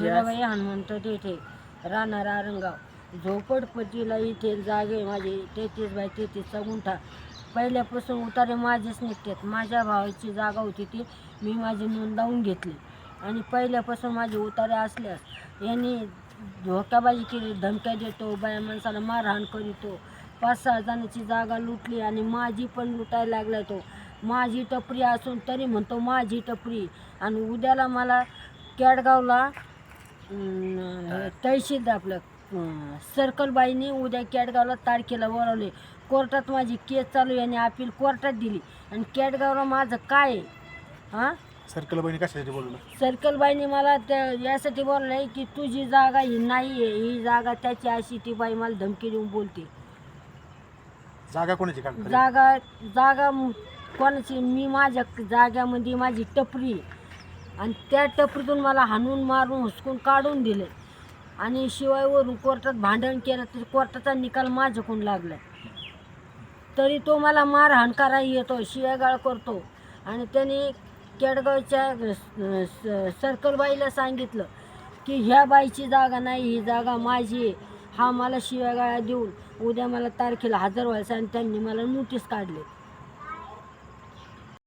हिराबाई हनुमंत देठे राहणार आरंगाव. झोपडपट्टीला इथे जागे माझे. तेहतीस बाय तेहतीसचा गुंठा. पहिल्यापासून उतारे माझेच निघतात. माझ्या भावाची जागा होती ती मी माझी नोंदवून घेतली. आणि पहिल्यापासून माझे उतारे असल्यास यांनी धोकाबाजी केली. धमक्या देतो बाया माणसाला मारहाण करीतो. पाच सहा जणांची जागा लुटली आणि माझी पण लुटायला लागला तो. माझी टपरी असून तरी म्हणतो माझी टपरी. आणि उद्याला मला केडगावला तहसील आपलं अं, सर्कलबाईने उद्या केडगावला तारखेला बोलावले. कोर्टात माझी केस चालू आहे आणि अपील कोर्टात दिली. आणि केडगावला माझं काय आहे? हां? सर्कल बहिणी कशासाठी बोललं सर्कलबाईने मला त्या यासाठी बोललं आहे की तुझी जागा ही नाही आहे. ही जागा त्याची अशी ती बाई मला धमकी देऊन बोलते. जागा कोणाची काढ जागा जागा म- कोणाची? मी माझ्या जाग्यामध्ये माझी टपरी आहे. आणि त्या टपरीतून मला हाणून मारून हुसकून काढून दिले. आणि शिवाय वरून कोर्टात भांडण केलं तर कोर्टाचा निकाल माझ्याकडून लागला? तरी तो मला मार हणकारा येतो शिवायगाळ करतो. आणि त्याने केडगावच्या स- सर्कलबाईला सांगितलं की ह्या बाईची जागा नाही ही जागा माझी आहे. हा मला शिव्यागाळा देऊन उद्या मला तारखेला हजर व्हायचा आणि त्यांनी मला नोटीस काढले.